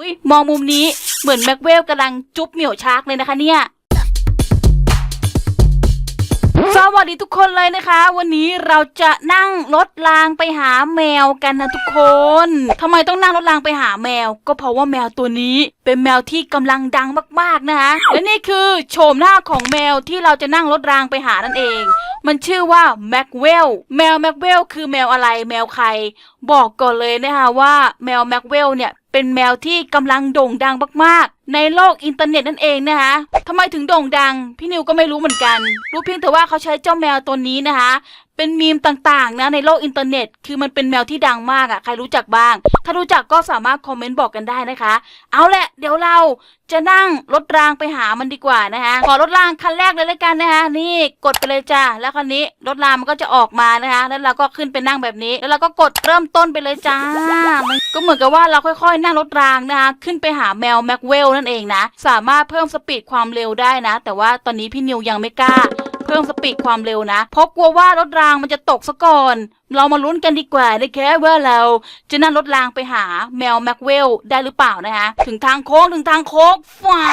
อุ้ยมองมุมนี้เหมือนแม็กเวลกำลังจุ๊บเหมียวชาร์กเลยนะคะเนี่ย สวัสดีทุกคนเลยนะคะ วันนี้เราจะนั่งรถรางไปหาแมวกันนะทุกคนทำไมต้องนั่งรถรางไปหาแมว ก็เพราะว่าแมวตัวนี้เป็นแมวที่กำลังดังมากๆนะคะและนี่คือโฉมหน้าของแมวที่เราจะนั่งรถรางไปหานั่นเองมันชื่อว่าแม็กเวลแมวแม็กเวลคือแมวอะไรแมวใคร บอกก่อนเลยนะคะว่าแมวแม็กเวลเนี่ย เป็นแมวที่กำลังโด่งดังมาก ในโลกอินเทอร์เน็ตนั่นเองนะคะทำไมถึงโด่งดัง พี่นิวก็ไม่รู้เหมือนกัน รู้เพียงแต่ว่าเขาใช้เจ้าแมวตัวนี้นะคะ เป็นมีมต่างๆนะในโลกอินเทอร์เน็ต คือมันเป็นแมวที่ดังมากอะ่ะใครรู้จักบ้าง ถ้ารู้จักก็สามารถคอมเมนต์บอกกันได้นะคะ เอาแหละเดี๋ยวเราจะนั่งรถรางไปหามันดีกว่านะคะขอรถรางคันแรกเลยล้วกันนะคะนี่กดไปเลยจ้าแล้วคันนี้รถรางมันก็จะออกมานะคะ แล้วเราก็ขึ้นไปนั่งแบบนี้ แล้วเราก็กดเริ่มต้นไปเลยจ้ามันก็เหมือนกับว่าเราค่อยๆ นั่งรถรางนะคะขึ้นไปหาแมวแม็กเวลนั่นเองนะ สามารถเพิ่มสปีดความเร็วได้นะ แต่ว่าตอนนี้พี่นิวยังไม่กล้า เพิ่มสปีดความเร็วนะเพราะกลัวว่ารถรางมันจะตกซะก่อนเรามาลุ้นกันดีกว่านะคะว่าเราจะนั่งรถรางไปหาแมวแม็กเวลได้หรือเปล่านะคะถึงทางโค้งถึงทางโค้งฟ้า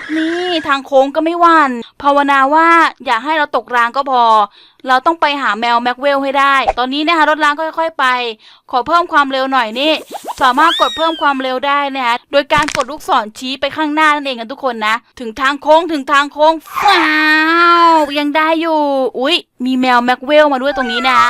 บนี่ทางโค้งก็ไม่วันภาวนาว่าอย่าให้เราตกรางก็พอ เราต้องไปหาแมวแม็กเวลให้ได้ ตอนนี้นะคะรถรางก็ค่อยๆไป ขอเพิ่มความเร็วหน่อยนี่สามารถกดเพิ่มความเร็วได้นะคะโดยการกดลูกศรชี้ไปข้างหน้านั่นเองกันทุกคนนะ ถึงทางโค้งถึงทางโค้งฟ้าวยังได้อยู่ อุ๊ย มีแมวแม็กเวลมาด้วยตรงนี้นะ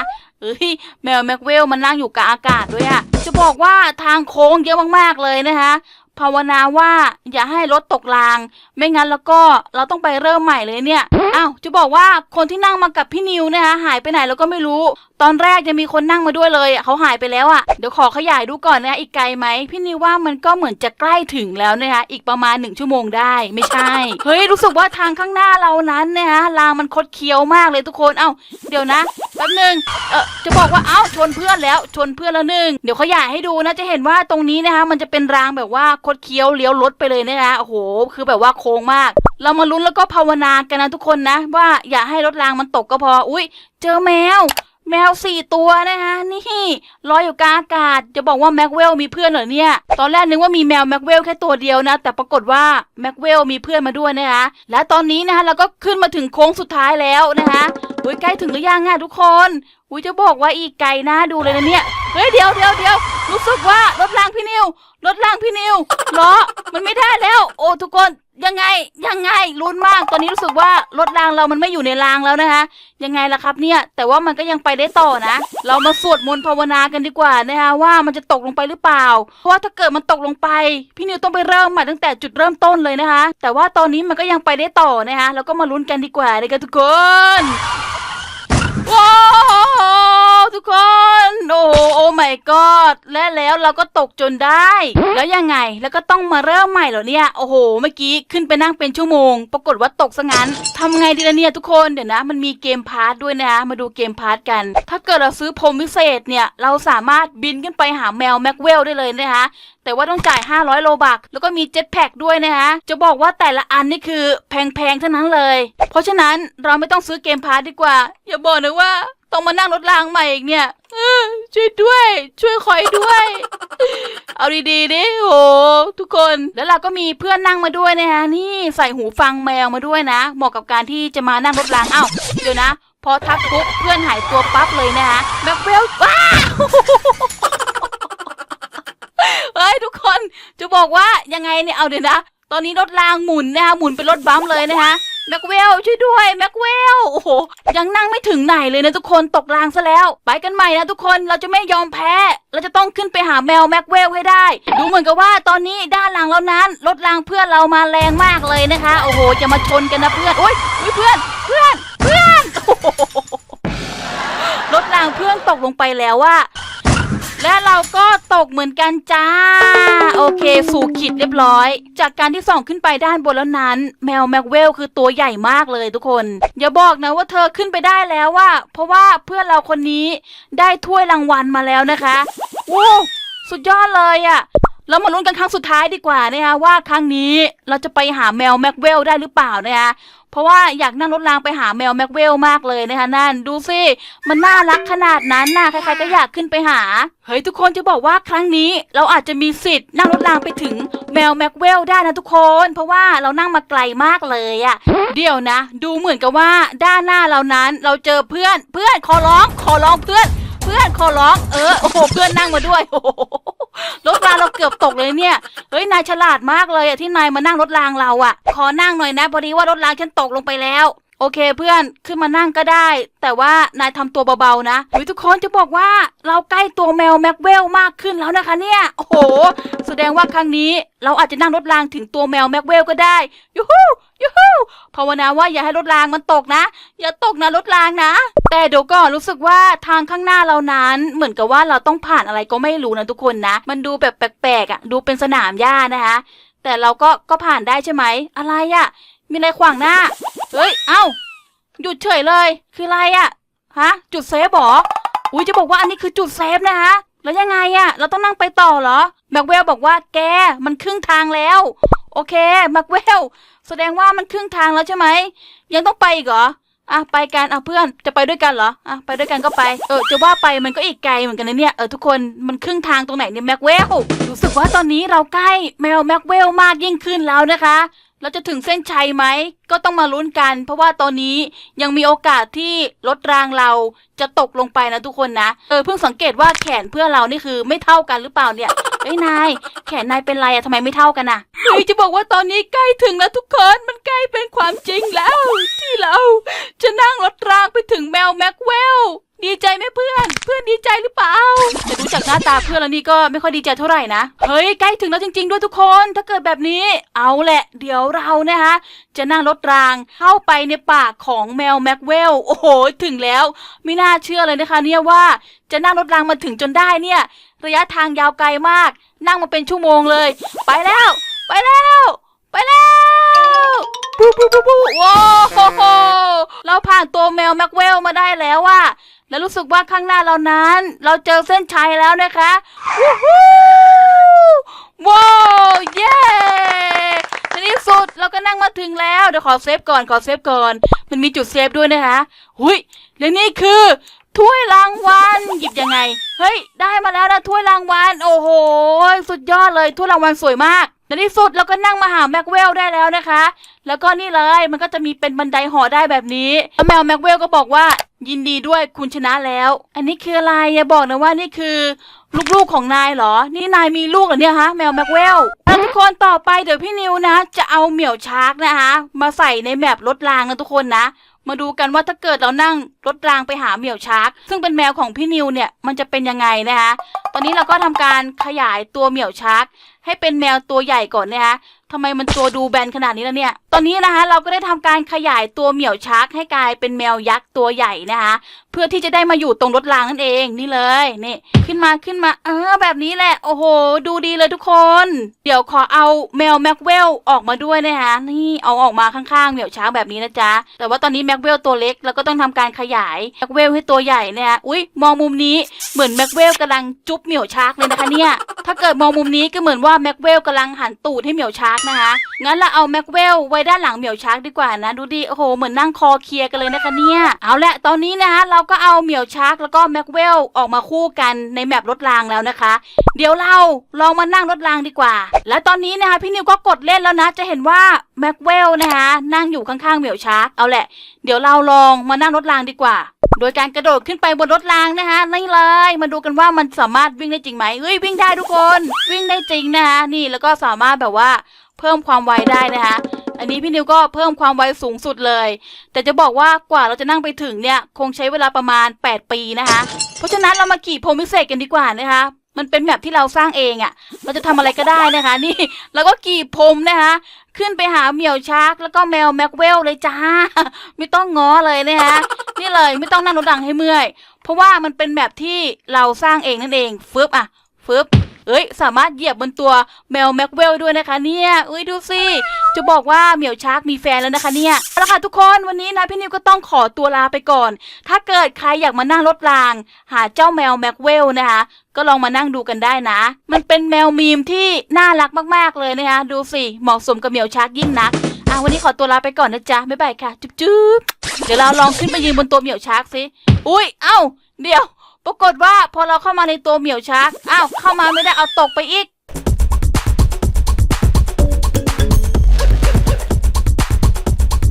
เฮ้ยแมวแม็กเวลมันนั่งอยู่กลางอากาศด้วยอะจะบอกว่าทางโค้งเยอะมากๆเลยนะคะ ภาวนาว่าอย่าให้รถตกราง ไม่งั้นแล้วก็เราต้องไปเริ่มใหม่เลยเนี่ยอ้าวจะบอกว่าคนที่นั่งมากับพี่นิวนะคะหายไปไหนเราก็ไม่รู้ ตอนแรกจะมีคนนั่งมาด้วยเลยเขาหายไปแล้วอะ่ะเดี๋ยวขอขยายดูก่อนนะอีกไกลไหมพี่นิวว่ามันก็เหมือนจะใกล้ถึงแล้วนะคะอีกประมาณหนึ่งชั่วโมงได้ไม่ใช่เฮ้ยรู้สึกว่าทางข้างหน้าเรานั้นนะคะรางมันคดเคี้ยวมากเลยทุกคนเอ้าเดี๋ยวนะแป๊บหนึ่งเออจะบอกว่าเอ้าชนเพื่อนแล้วชนเพื่อนแล้วหนึ่งเดี๋ยวขยายให้ดูนะจะเห็นว่าตรงนี้นะคะมันจะเป็นรางแบบว่าคดเคี้ยวเลี้ยวรถไปเลยนะคะโอ้โห คือแบบว่าโค้งมาก เรามาลุ้นแล้วก็ภาวนากันนะทุกคนนะ ว่าอย่าให้รถรางมันตกก็พอ อุ้ยเจอแมว แมวสี่ตัวนะคะนี่ลอยอยู่กลางอากาศ จะบอกว่าแม็กเวลมีเพื่อนเหรอเนี่ย ตอนแรกนึกว่ามีแมวแม็กเวลแค่ตัวเดียวนะ แต่ปรากฏว่าแม็กเวลมีเพื่อนมาด้วยนะคะ และตอนนี้นะคะเราก็ขึ้นมาถึงโค้งสุดท้ายแล้วนะคะอุ้ยใกล้ถึงหรือยังอะทุกคน อุ้ยจะบอกว่าอีกไกลนะดูเลยนะเนี่ย เฮ้ยเดี๋ยวเดี๋ยวเดี๋ยว รู้สึกว่ารถรางพี่นิว รถรางพี่นิวล้อมันไม่ได้แล้ว โอ้ทุกคนยังไงยังไงลุ้นมาก ตอนนี้รู้สึกว่ารถรางเรามันไม่อยู่ในรางแล้วนะคะ ยังไงล่ะครับเนี่ย แต่ว่ามันก็ยังไปได้ต่อนะ เรามาสวดมนต์ภาวนากันดีกว่านะคะว่ามันจะตกลงไปหรือเปล่า เพราะว่าถ้าเกิดมันตกลงไป พี่นิวต้องไปเริ่มใหม่ตั้งแต่จุดเริ่มต้นเลยนะคะ แต่ว่าตอนนี้มันก็ยังไปได้ต่อนะคะแล้วก็มาลุ้นกันดีกว่าเลยกันทุกคนว้า god และแล้วเราก็ตกจนได้ แล้วยังไง แล้วก็ต้องมาเริ่มใหม่เหรอเนี่ย โอ้โห เมื่อกี้ขึ้นไปนั่งเป็นชั่วโมง ปรากฏว่าตกซะงั้นทำไงดีละเนี่ยทุกคน เดี๋ยวนะ มันมีเกมพาร์ทด้วยนะ มาดูเกมพาร์ทกัน ถ้าเกิดเราซื้อพรมวิเศษเนี่ย เราสามารถบินขึ้นไปหาแมวแม็กเวลได้เลยนะคะแต่ว่าต้องจ่าย 500 โลบัก แล้วก็มีเจ็ตแพ็กด้วยนะคะ จะบอกว่าแต่ละอันนี่คือแพงๆทั้งนั้นเลย เพราะฉะนั้นเราไม่ต้องซื้อเกมพาร์ทดีกว่า อย่าบอกนะว่า ต้องมานั่งรถรางใหม่อีกเนี่ยเออช่วยด้วย ช่วยคอยด้วย เอาดีๆดิโอ้ทุกคนแล้วเราก็มีเพื่อนนั่งมาด้วยนะคะนี่ใส่หูฟังแมวมาด้วยนะ เหมาะกับการที่จะมานั่งรถรางอ้าวเดี๋ยวนะ พอทักปุ๊บเพื่อนหายตัวปั๊บเลยนะคะแบ็คเวลว้าเฮ้ยทุกคนจะบอกว่ายังไงเนี่ยเอาเดี๋ยวนะ ตอนนี้รถรางหมุนนะคะหมุนเป็นรถบัมป์เลยนะคะ แม็กเวลช่วยด้วยแม็กเวลโอ้โหยังนั่งไม่ถึงไหนเลยนะทุกคนตกรางซะแล้ว ไปกันใหม่นะทุกคนเราจะไม่ยอมแพ้ เราจะต้องขึ้นไปหาแมวแม็กเวลให้ได้ ดูเหมือนกับว่าตอนนี้ด้านหลังเรานั้นรถรางเพื่อนเรามาแรงมากเลยนะคะ โอ้โห จะมาชนกันนะเพื่อนอุ้ยอุ้ยเพื่อนเพื่อนเพื่อนรถรางเพื่อนตกลงไปแล้วว่า และเราก็ตกเหมือนกันจ้า โอเค สู่ขีดเรียบร้อย จากการที่ส่องขึ้นไปด้านบนแล้วนั้น แมวแม็กเวลคือตัวใหญ่มากเลยทุกคน อย่าบอกนะว่าเธอขึ้นไปได้แล้วว่า เพราะว่าเพื่อนเราคนนี้ได้ถ้วยรางวัลมาแล้วนะคะโว้สุดยอดเลยอะ่ะ เรามาลุ้นกันครั้งสุดท้ายดีกว่านะคะว่าครั้งนี้เราจะไปหาแมวแม็กเวลได้หรือเปล่านะคะเพราะว่าอยากนั่งรถรางไปหาแมวแม็กเวลมากเลยนะคะนั่นดูสิมันน่ารักขนาดนั้นน่ะใครๆก็อยากขึ้นไปหาเฮ้ยทุกคนจะบอกว่าครั้งนี้เราอาจจะมีสิทธิ์นั่งรถรางไปถึงแมวแม็กเวลได้นะทุกคน เพราะว่าเรานั่งมาไกลมากเลยอะเดี๋ยวนะ ดูเหมือนกับว่าด้านหน้าเรานั้นเราเจอเพื่อนเพื่อนขอร้องขอร้องเพื่อน เพื่อนขอร้องเออโอ้โหเพื่อนนั่งมาด้วยโอ้โหรถรางเราเกือบตกเลยเนี่ยเฮ้ยนายฉลาดมากเลยอะที่นายมานั่งรถรางเราอะขอนั่งหน่อยนะพอดีว่ารถรางฉันตกลงไปแล้ว อเคเพื่อนขึ้นมานั่งก็ได้ แต่ว่านายทำตัวเบาๆนะเฮ้ยทุกคนจะบอกว่าเราใกล้ตัวแมวแม็กเวลมากขึ้นแล้วนะคะเนี่ย โอ้โห แสดงว่าครั้งนี้เราอาจจะนั่งรถรางถึงตัวแมวแม็กเวลก็ได้ยูฮูยูฮูภาวนาว่าอย่าให้รถรางมันตกนะ อย่าตกนะรถรางนะ แต่เดี๋ยวก่อนรู้สึกว่าทางข้างหน้าเรานั้นเหมือนกับว่าเราต้องผ่านอะไรก็ไม่รู้นะทุกคนนะ มันดูแบบแปลกๆอะดูเป็นสนามหญ้านะคะ แต่เราก็ก็ผ่านได้ใช่ไหมอะไรอะมีอะไรขวางหน้า เฮ้ย เอ้า หยุดเฉยเลย คืออะไรอะฮะ จุดเซฟหรอ อุ้ยจะบอกว่าอันนี้คือจุดเซฟนะคะ แล้วยังไงอะเราต้องนั่งไปต่อเหรอ แม็กเวลบอกว่าแก มันครึ่งทางแล้ว โอเค แม็กเวล แสดงว่ามันครึ่งทางแล้วใช่ไหม ยังต้องไปอีกเหรออะไปกันอะเพื่อนจะไปด้วยกันเหรออะไปด้วยกันก็ไปเออจะว่าไปมันก็อีกไกลเหมือนกันนะเนี่ยเออทุกคนมันครึ่งทางตรงไหนเนี่ยแม็กเวลรู้สึกว่าตอนนี้เราใกล้แมวแม็กเวลมากยิ่งขึ้นแล้วนะคะ เราจะถึงเส้นชัยไหม ก็ต้องมาลุ้นกัน เพราะว่าตอนนี้ยังมีโอกาสที่รถรางเราจะตกลงไปนะทุกคนนะ เออเพิ่งสังเกตว่าแขนเพื่อเรานี่คือไม่เท่ากันหรือเปล่าเนี่ยเอ้ยนาย แขนนายเป็นไรอะทำไมไม่เท่ากันอะเฮ้ยจะบอกว่าตอนนี้ใกล้ถึงแล้วทุกคนมันใกล้เป็นความจริงแล้ว ที่เรา จะนั่งรถรางไปถึงแมวแม็กเวลดีใจไหมเพื่อน จากหน้าตาเพื่อนแล้วนี่ก็ไม่ค่อยดีใจเท่าไหร่นะ เฮ้ยใกล้ถึงแล้วจริง ๆ ด้วยทุกคน ถ้าเกิดแบบนี้ เอาแหละ เดี๋ยวเรานะคะจะนั่งรถรางเข้าไปในปากของแมวแม็กเวล โอ้โห ถึงแล้ว ไม่น่าเชื่อเลยนะคะ เนี่ยว่าจะนั่งรถรางมาถึงจนได้เนี่ย ระยะทางยาวไกลมาก นั่งมาเป็นชั่วโมงเลย ไปแล้ว ไปแล้ว ไปแล้วปูปูปูปูว้าวเราผ่านตัวแมวแม็กเวลมาได้แล้วอะ แล้วรู้สึกว่าข้างหน้าเรานั้น เราเจอเส้นชัยแล้วนะคะวู้ฮู้ว้าวเย้ในที่สุดเราก็นั่งมาถึงแล้วเดี๋ยวขอเซฟก่อนขอเซฟก่อน มันมีจุดเซฟด้วยนะคะหุยและนี่คือถ้วยรางวัลหยิบยังไง เฮ้ย ได้มาแล้วนะถ้วยรางวัลโอ้โห สุดยอดเลยถ้วยรางวัลสวยมากในที่สุดเราก็นั่งมาหาแม็กเวลได้แล้วนะคะ แล้วก็นี่เลยมันก็จะมีเป็นบันไดหอได้แบบนี้แล้วแมวแม็กเวลก็บอกว่า ยินดีด้วยคุณชนะแล้ว อันนี้คืออะไรอย่าบอกนะว่านี่คือ ลูกๆของนายเหรอ นี่นายมีลูกเหรอเนี่ยฮะแมวแม็กเวลล้วทุกคนต่อไปเดี๋ยวพี่นิวนะ จะเอาเหมี่ยวชาร์กนะคะมาใส่ในแมปรถรางนะทุกคนนะ มาดูกันว่าถ้าเกิดเรานั่งรถรางไปหาเหมี่ยวชาร์กซึ่งเป็นแมวของพี่นิวเนี่ยมันจะเป็นยังไงนะคะตอนนี้เราก็ทำการขยายตัวเหมี่ยวชาร์กให้เป็นแมวตัวใหญ่ก่อนนะคะ ทำไมมันตัวดูแบนขนาดนี้แล้วเนี่ย ตอนนี้นะคะเราก็ได้ทำการขยายตัวเหมี่ยวชาร์กให้กลายเป็นแมวยักษ์ตัวใหญ่นะคะ เพื่อที่จะได้มาอยู่ตรงรถรางนั่นเองนี่เลยนี่ขึ้นมาขึ้นมาเออแบบนี้แหละ โอ้โห ดูดีเลยทุกคน เดี๋ยวขอเอาแมวแม็กเวลออกมาด้วยนะคะนี่เอาออกมาข้างๆเหมี่ยวช้างแบบนี้นะจ๊ะแต่ว่าตอนนี้แม็กเวลตัวเล็กเราก็ต้องทำการขยายแม็กเวลให้ตัวใหญ่นะคะอุ้ยมองมุมนี้เหมือนแม็กเวลกำลังจุ๊บเหมี่ยวชาร์กเลยนะคะเนี่ยถ้าเกิดมองมุมนี้ก็เหมือนว่าแม็กเวลกำลังหันตูดให้เหมี่ยวชาร์กนะคะ งั้นเราเอาแม็กเวลไว้ด้านหลังเหมียวชาร์กดีกว่านะ ดูดิ โอ้โห เหมือนนั่งคอเคลียร์กันเลยนะคะเนี่ย เอาละตอนนี้นะคะเราก็เอาเหมียวชาร์กแล้วก็แม็กเวลออกมาคู่กันในแมปรถรางแล้วนะคะ เดี๋ยวเราลองมานั่งรถรางดีกว่า และตอนนี้นะคะพี่นิวก็กดเล่นแล้วนะ จะเห็นว่าแม็กเวลนะคะนั่งอยู่ข้างๆเหมียวชาร์กเอาแหละ เดี๋ยวเราลองมานั่งรถรางดีกว่า โดยการกระโดดขึ้นไปบนรถรางนะคะนี่เลยมาดูกันว่ามันสามารถวิ่งได้จริงไหมเฮ้ยวิ่งได้ทุกคนวิ่งได้จริงนะคะนี่แล้วก็สามารถแบบว่าเพิ่มความไวได้นะคะอันนี้พี่นิวก็เพิ่มความไวสูงสุดเลย แต่จะบอกว่ากว่าเราจะนั่งไปถึงเนี่ย คงใช้เวลาประมาณ 8 ปีนะคะ เพราะฉะนั้นเรามาขี่พรมวิเศษกันดีกว่านะคะ มันเป็นแบบที่เราสร้างเองอะ่ะ เราจะทำอะไรก็ได้นะคะ นี่แล้วก็กีบพรมนะคะ ขึ้นไปหาเหมียวชาร์กแล้วก็แมวแม็กเวลเลยจ้า ไม่ต้องง้อเลยนะคะนี่เลยไม่ต้องนั่งรถดังให้เมื่อย เพราะว่ามันเป็นแบบที่เราสร้างเองนั่นเองฟึบอะฟึบ เอ้ย สามารถเหยียบบนตัวแมวแม็กเวลด้วยนะคะเนี่ยเอ้ยดูสิจะบอกว่าเหมียวชาร์กมีแฟนแล้วนะคะเนี่ยเอาละค่ะทุกคนวันนี้นะพี่นิวก็ต้องขอตัวลาไปก่อน ถ้าเกิดใครอยากมานั่งรถราง หาเจ้าแมวแม็กเวลนะคะก็ลองมานั่งดูกันได้นะ มันเป็นแมวมีมที่น่ารักมากๆเลยนะคะดูสิเหมาะสมกับเหมียวชาร์กยิ่งนักอะวันนี้ขอตัวลาไปก่อนนะจ๊ะบ๊ายบายค่ะจุ๊บจุ๊บเดี๋ยวเราลองขึ้นไปยืนบนตัวเหมียวชาร์กสิอุ้ยเอ้าเดี๋ยว ปรากฏว่าพอเราเข้ามาในตัวเหมียวชาร์กอ้าวเข้ามาไม่ได้เอาตกไปอีก